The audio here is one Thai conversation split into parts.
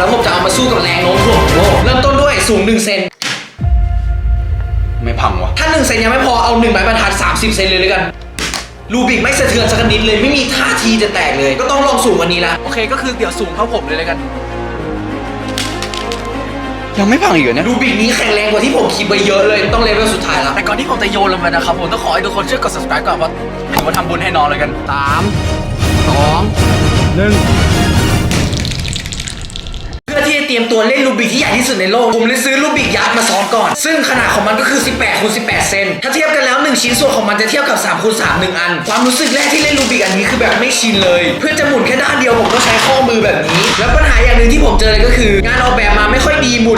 แล้วผมจะเอามาสู้กับแรงโน้มถ่วงของโลกเริ่มต้นด้วยสูง1เซนไม่พังวะถ้า1เซนยังไม่พอเอา1ไม้บรรทัด30 เซนเลยเลยกันลูบิกไม่สะเทือนสักนิดเลยไม่มีท่าทีจะแตกเลย ก็ต้องลองสูงกวันนี้ละโอเคก็คือเดี๋ยวสูงเท่าผมเลยเลยกัน ยังไม่พังอีกเหรอเนี่ยลูบิกนี้แข็งแรงกว่าที่ผมคิดไปเยอะเลยต้องเลเวลสุดท้ายแล้วแต่ก่อนที่ผมจะโยนลงไปนะครับผมต้องขอให้ทุกคนช่วยกด subscribe ก่อนเพราะผมมาทำบุญให้น้องเลยกันสามสองหนึ่ง เพื่อที่จะเตรียมตัวเล่นลูบิกที่ใหญ่ที่สุดในโลก ผมเลยซื้อลูบิกยักษ์มาซ้อมก่อน ซึ่งขนาดของมันก็คือ 18คูณ18 เซน ถ้าเทียบกันแล้ว 1 ชิ้นส่วนของมันจะเทียบกับ3คูณ3 1 อัน ความรู้สึกแรกที่เล่นลูบิกอันนี้คือแบบไม่ชินเลย เพื่อจะหมุนแค่ด้านเดียวผมก็ใช้ข้อมือแบบนี้ แล้วปัญหาอย่างหนึ่งที่ผมเจอเลยก็คืองานอ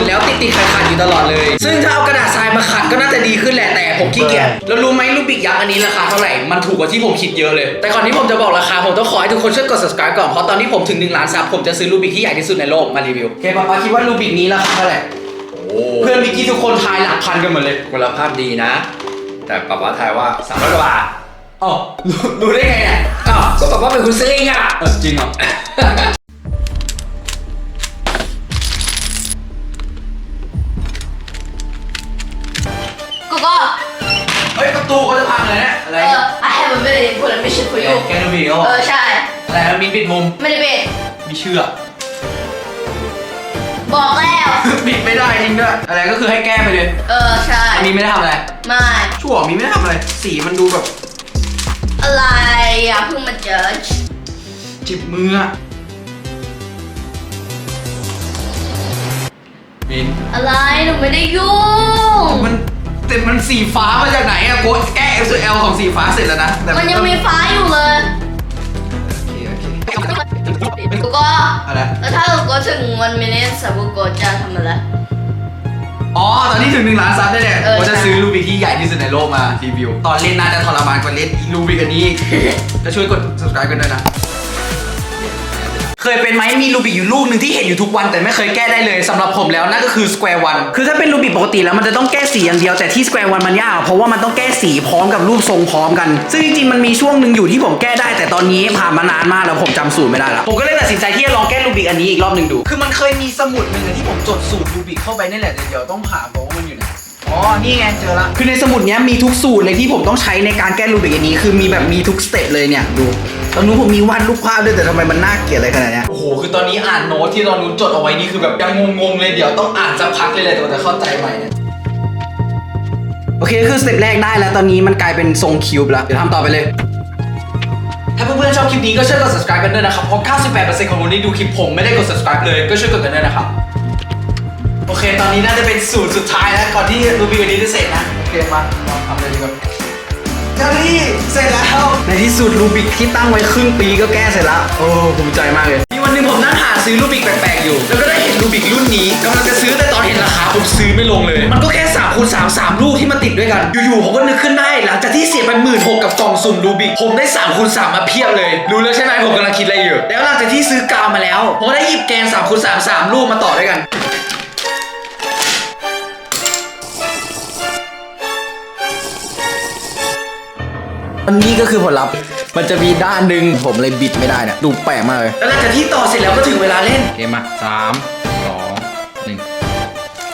ดีหมุนแล้วติดติดขัดขัดๆอยู่ตลอดเลย ซึ่งถ้าเอากระดาษทรายมาขัดก็น่าจะดีขึ้นแหละแต่ผมขี้เกียจแล้วรู้ไหมลูบิกยักษ์อันนี้ราคาเท่าไหร่ มันถูกกว่าที่ผมคิดเยอะเลย แต่ก่อนที่ผมจะบอกราคาผมต้องขอให้ทุกคนช่วยกด subscribe ก่อน เพราะตอนที่ผมถึง1ล้านซับผมจะซื้อลูบิกที่ใหญ่ที่สุดในโลกมารีวิวโอเคป๊าป๊าคิดว่าลูบิกนี้ราคาเท่าไหร่โอ้เพื่อนมิกกี้ทุกคนทายหลักพันกันหมดเลยคุณภาพดีนะ แต่ป๊าป๊าทายว่าสามร้อยกว่าบาทอ๋อรู้รู้ได้ไงเนี่ยอ้าวก็ป๊าป๊าเป็นคนซื้อเองอะเออจริงเหรอ ตูเขาจะพังเลยเนี่ยอะไรเออ I have a very important mission for you แกลูบิกเขาเออ ใช่ อะไรนะมินปิดมุมไม่ได้เบ็ดมีเชือกบอกแล้ว ปิดไม่ได้จริงด้วยอะไรก็คือให้แก้ไปเลยเออ ใช่ อันนี้ไม่ได้ทำอะไรไม่ ชั่วมีไม่ได้ทำอะไรสีมันดูแบบอะไรอะเพิ่งมาเจอจิบมืออะมินอะไรหนูไม่ได้ยุ่งมัน แต่มันสีฟ้ามาจากไหนอะโกดแก้ L L ของสีฟ้าเสร็จแล้วนะแต่มันยังมีฟ้าอยู่เลยโอเคโอเคกูก็อะไรแล้วถ้าเราก็ถึงวันมินิสบุโกจะทำอะไร อ๋อ ตอนที่ถึงหนึ่งล้านซับได้เนี่ยเออ ผมจะใช่ซื้อลูบิกที่ใหญ่ที่สุดในโลกมารีวิว ตอนเล่นน่าจะทรมานกว่าเล่นลูบิกอันนี้อีกจะช่วยกด subscribe กันด้วยนะ เคยเป็นไหมมีลูบิกอยู่ลูกหนึ่งที่เห็นอยู่ทุกวันแต่ไม่เคยแก้ได้เลยสำหรับผมแล้วนั่นก็คือ square one คือถ้าเป็นลูบิกปกติแล้วมันจะต้องแก้สีอย่างเดียวแต่ที่ square one มันยากเพราะว่ามันต้องแก้สีพร้อมกับรูปทรงพร้อมกัน ซึ่งจริงๆมันมีช่วงหนึ่งอยู่ที่ผมแก้ได้ แต่ตอนนี้ผ่านมานานมากแล้วผมจำสูตรไม่ได้แล้วผมก็เลยตัดสินใจที่จะลองแก้ลูบิกอันนี้อีกรอบหนึ่งดู คือมันเคยมีสมุดหนึ่งอะที่ผมจดสูตรลูบิกเข้าไปนี่แหละแต่เดี๋ยวต้องหาเพราะว่ามันอยู่ไหนอ๋อ นี่ไงเจอละคือในสมุดเนี้ยมีทุกสูตรเลยที่ผมต้องใช้ในการแก้รูบิกอันนี้ คือมีแบบมีทุกสเต็ปเลยเนี่ยดู ตอนนู้นผมมีวาดรูปภาพด้วยแต่ทำไมมันน่าเกลียดอะไรขนาดเนี้ย โอ้โห คือตอนนี้อ่านโน้ตที่ตอนนู้นจดเอาไว้นี่คือแบบยังงงๆเลยเดี๋ยวต้องอ่านสักพักเลยแหละแต่ว่าจะเข้าใจใหม่เนี่ย โอเคคือสเต็ปแรกได้แล้วตอนนี้มันกลายเป็นทรงคิวบแล้วเดี๋ยวทำต่อไปเลย ถ้าเพื่อนๆชอบคลิปนี้ก็ช่วยกด subscribe กันด้วยนะครับ เพราะ 98%ของคนที่ดูคลิปผมไม่ได้กด subscribe เลยก็ช่วยกดกันด้วยนะครับ โอเค ตอนนี้น่าจะเป็นสูตรสุดท้ายแล้วก่อนที่รูบิกอันนี้จะเสร็จนะ โอเค มาลองทำเลยดีกว่า เจ้านี่เสร็จแล้ว ในที่สุดรูบิกที่ตั้งไว้ครึ่งปีก็แก้เสร็จแล้ว โอ้ภูมิใจมากเลย มีวันหนึงผมนั่งหาซื้อรูบิกแปลกๆอยู่ แล้วก็ได้เห็นรูบิกรุ่นนี้กำลังจะซื้อแต่ตอนเห็นราคาผมซื้อไม่ลงเลย มันก็แค่3คูณ3 3ลูกที่มันติดด้วยกัน อยู่ๆผมก็นึกขึ้นได้ หลังจากที่เสียไปหมื่นหกกับกล่องสุ่มรูบิก ผมได้3คูณ3มาเพียบเลย รู้แล้วใช่ไหมผมกำลังคิดอะไรอยู่ แล้วหลังจากที่ซื้อกาวมาแล้ว ผมก็ได้หยิบแกน3คูณ3 3ลูกมาต่อด้วยกัน อันนี้ก็คือผลลัพธ์ มันจะมีด้านหนึ่งผมเลยบิดไม่ได้เนี่ยดูแปลกมากเลย แล้วหลังจากที่ต่อเสร็จแล้วก็ถึงเวลาเล่นเกมมาสามสองหนึ่ง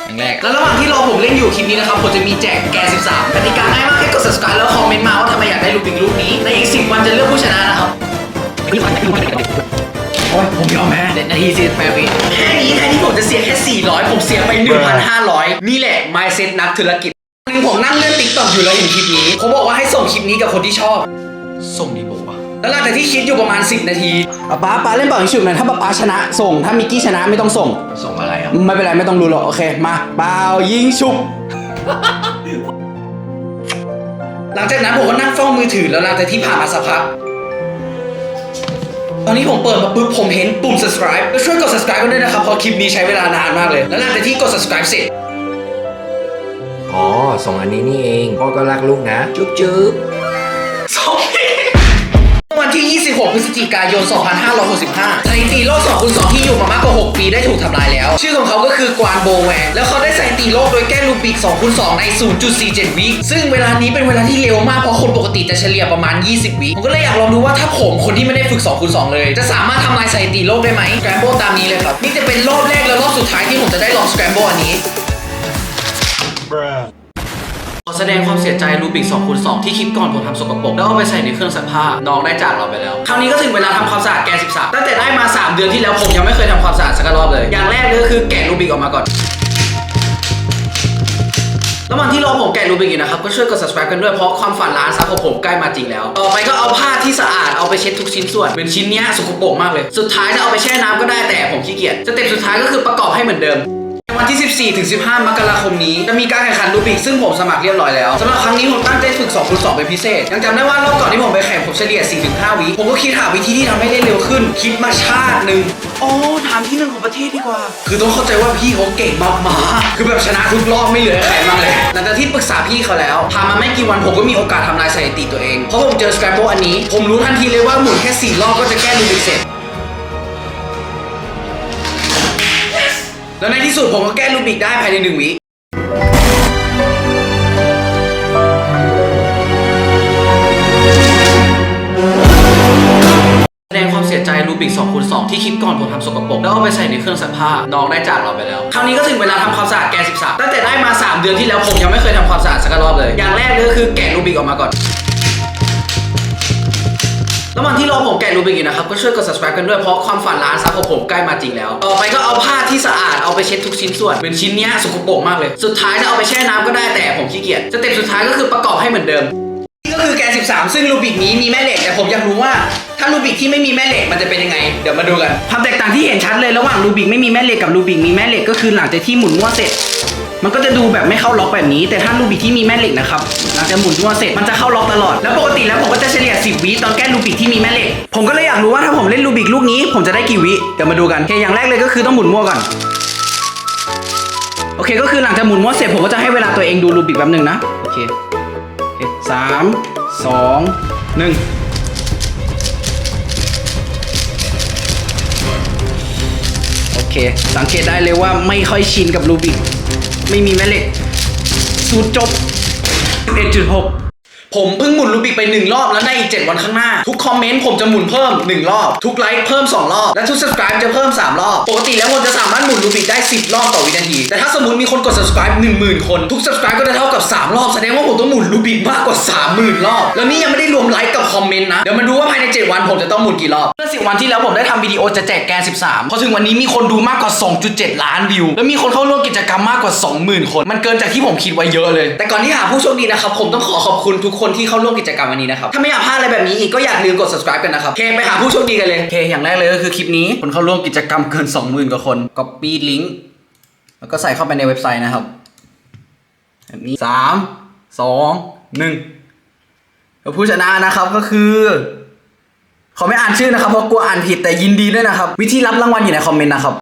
อย่างแรก แล้วระหว่างที่รอผมเล่นอยู่คลิปนี้นะครับผมจะมีแจกแกน13กติกาง่ายมากแค่กด subscribe แล้วคอมเมนต์มาว่าทำไมอยากได้ลูกบิงลูกนี้ ในอีก10วันจะเลือกผู้ชนะนะครับ โอ้ยผมยอมแพ้เด็ดนาทีสิแปดวิแค่นี้แทนที่ผมจะเสียแค่ 400 ผมเสียไป 1,500 นี่แหละ mindset นักธุรกิจวันหนึง ผมนั่งเล่นติ๊กต็อกอยู่แล้วเห็นคลิปนี้เขาบอกว่าให้ส่งคลิปนี้กับคนที่ชอบ ส่งดีบอกว่าแล้วหลังจากที่คิดอยู่ประมาณ 10 นาที ป๊าป๊าป๊าเล่นเป่ายิงฉุบหน่อยถ้าป๊าป๊าชนะส่ง ถ้ามิกกี้ชนะไม่ต้องส่ง ส่งอะไรอะไม่เป็นไรไม่ต้องรู้หรอกโอเคมาเปล่ายิงฉุบ หลังจากนั้นผมก็นั่งเฝ้ามือถือแล้วหลังจากที่ผ่านมาสักพัก ตอนนี้ผมเปิดมาปุ๊บผมเห็นปุ่ม subscribe แล้วช่วยกด subscribe กันด้วยนะครับเพราะคลิปนี้ใช้เวลานานมากเลย แล้วหลังจากที่กด subscribe เสร็จ อ๋อส่งอันนี้นี่เอง พ่อก็รักลูกนะ จุ๊บจุ๊บสองวันที่ 26 พฤศจิกายน 2565สถิติโลก2คูณ2ที่อยู่มามากกว่า 6 ปีได้ถูกทำลายแล้ว ชื่อของเขาก็คือกวานโบแวร์แล้วเขาได้สถิติโลกโดยแก้ลูบิก2คูณ2ใน 0.47 วิซึ่งเวลานี้เป็นเวลาที่เร็วมาก เพราะคนปกติจะเฉลี่ยประมาณ 20 วิผมก็เลยอยากลองดูว่าถ้าผมคนที่ไม่ได้ฝึก2คูณ2เลย จะสามารถทำลายสถิติโลกได้ไหมสแครมโบตามนี้เลยครับ นี่จะเป็นรอบแรกและรอบสุดท้ายที่ผมจะได้ลองสแครมโบอันนี้ แสดงความเสียใจรูบิก2คูณ2ที่คลิปก่อนผมทำสกปรกแล้วเอาไปใส่ในเครื่องซักผ้าน้องได้จากเราไปแล้ว คราวนี้ก็ถึงเวลาทำความสะอาดแกะ13ตั้งแต่ได้มา 3 เดือนที่แล้วผมยังไม่เคยทำความสะอาดสักรอบเลย อย่างแรกเลยก็คือแกะรูบิกออกมาก่อนระหว่างที่รอผมแกะรูบิกอยู่นะครับ ก็ช่วยกด subscribe กันด้วย เพราะความฝันล้านซับของผมใกล้มาจริงแล้ว ต่อไปก็เอาผ้าที่สะอาดเอาไปเช็ดทุกชิ้นส่วน เป็นชิ้นเนี้ยสกปรกมากเลย สุดท้ายจะเอาไปแช่น้ำก็ได้แต่ผมขี้เกียจสเต็ปสุดท้ายก็คือประกอบให้เหมือนเดิม วันที่ 14 ถึง 15 มกราคมนี้ จะมีการแข่งขันรูบิกซึ่งผมสมัครเรียบร้อยแล้วสำหรับครั้งนี้ผมตั้งใจฝึก2คูณ2เป็นพิเศษ ยังจำได้ว่ารอบก่อนที่ผมไปแข่งผมเฉลี่ย 4-5 วิผมก็คิดหาวิธีที่ทำให้ได้เร็วขึ้น คิดมาชาติหนึ่งอ๋อถามที่หนึ่งของประเทศดีกว่า คือต้องเข้าใจว่าพี่เขาเก่งมากๆคือแบบชนะทุกรอบไม่เหลือใครมากเลยหลังจากที่ปรึกษาพี่เขาแล้วผ่านมาไม่กี่วันผมก็มีโอกาสทำลายสถิติตัวเองเพราะผมเจอสแครปโบอันนี้ ผมรู้ทันทีเลยว่าหมุนแค่สี่รอบก็จะแก้รูบิกเสร็จ แล้วในที่สุดผมก็แก้รูบิกได้ภายในหนึ่งวิแสดงความเสียใจรูบิก2คูณ2ที่คลิปก่อนผมทำสกปรกแล้วเอาไปใส่ในเครื่องซักผ้าน้องได้จากเราไปแล้ว คราวนี้ก็ถึงเวลาทำความสะอาดแกะ13ตั้งแต่ได้มา 3 เดือนที่แล้วผมยังไม่เคยทำความสะอาดสักรอบเลย อย่างแรกเลยก็คือแกะรูบิกออกมาก่อน ระหว่างที่รอผมแกะรูบิกอยู่นะครับ ก็ช่วยกด subscribe กันด้วยเพราะความฝันล้านซับของผมใกล้มาจริงแล้ว ต่อไปก็เอาผ้าที่สะอาดเอาไปเช็ดทุกชิ้นส่วนเป็นชิ้นเนี้ยสกปรกมากเลย สุดท้ายจะเอาไปแช่น้ำก็ได้แต่ผมขี้เกียจสเต็ปสุดท้ายก็คือประกอบให้เหมือนเดิมนี่ก็คือแกน13 ซึ่งรูบิกนี้มีแม่เหล็กแต่ผมอยากรู้ว่าถ้ารูบิกที่ไม่มีแม่เหล็กมันจะเป็นยังไง เดี๋ยวมาดูกันความแตกต่างที่เห็นชัดเลยระหว่างรูบิกไม่มีแม่เหล็กกับรูบิกมีแม่เหล็กก็คือหลังจากที่หมุนมั่วเสร็จ มันก็จะดูแบบไม่เข้าล็อกแบบนี้ แต่ถ้ารูบิกที่มีแม่เหล็กนะครับหลังจากหมุนมั่วเสร็จมันจะเข้าล็อกตลอด แล้วปกติแล้วผมก็จะเฉลี่ย 10 วิตอนแก้รูบิกที่มีแม่เหล็ก ผมก็เลยอยากรู้ว่าถ้าผมเล่นรูบิกลูกนี้ ผมจะได้กี่วิเดี๋ยวมาดูกันโอเคอย่างแรกเลยก็คือต้องหมุนมั่วก่อนโอเคก็คือหลังจากหมุนมั่วเสร็จผมก็จะให้เวลาตัวเองดูรูบิกแป๊บหนึ่งนะโอเคสามสองหนึ่งโอเค สังเกตได้เลยว่าไม่ค่อยชินกับรูบิก ไม่มีแม่เหล็กสูตรจบ11.6 ผมเพิ่งหมุนรูบิกไป 1 รอบแล้วในอีก 7 วันข้างหน้า ทุกคอมเมนต์ผมจะหมุนเพิ่ม 1 รอบ ทุกไลค์เพิ่ม 2 รอบ และทุก subscribe จะเพิ่ม 3 รอบ ปกติแล้วผมจะสามารถหมุนรูบิกได้ 10 รอบต่อวินาที แต่ถ้าสมมติมีคนกด subscribe 10,000 คน ทุก subscribe ก็จะเท่ากับ 3 รอบ แสดงว่าผมต้องหมุนรูบิกมากกว่า 30,000 รอบ แล้วนี่ยังไม่ได้รวมไลค์กับคอมเมนต์นะ เดี๋ยวมาดูว่าภายใน 7 วันผมจะต้องหมุนกี่รอบ เมื่อ 10 วันที่แล้วผมได้ทำวิดีโอจะแจกแกน 13 พอถึงวันนี้มีคนดูมากกว่า 2.7 ล้านวิว แล้วมีคนเข้าร่วมกิจกรรมมากกว่า 20,000 คน มันเกินจากที่ผมคิดไว้เยอะเลย แต่ก่อนที่หาผู้โชคดีนะครับผมต้องขอขอบคุณทุกคนที่เข้าร่วมกิจกรรมวันนี้นะครับ ถ้าไม่อยากพลาดอะไรแบบนี้อีกก็อย่าลืมกด subscribe กันนะครับโอเคไปหาผู้โชคดีกันเลยโอเคอย่างแรกเลยก็คือคลิปนี้คนเข้าร่วมกิจกรรมเกิน 20,000กว่าคน copy link แล้วก็ใส่เข้าไปในเว็บไซต์นะครับแบบนี้สามสองหนึ่งแล้วผู้ชนะนะครับก็คือขอไม่อ่านชื่อนะครับเพราะกลัวอ่านผิดแต่ยินดีด้วยนะครับ วิธีรับรางวัลอยู่ในคอมเมนต์นะครับ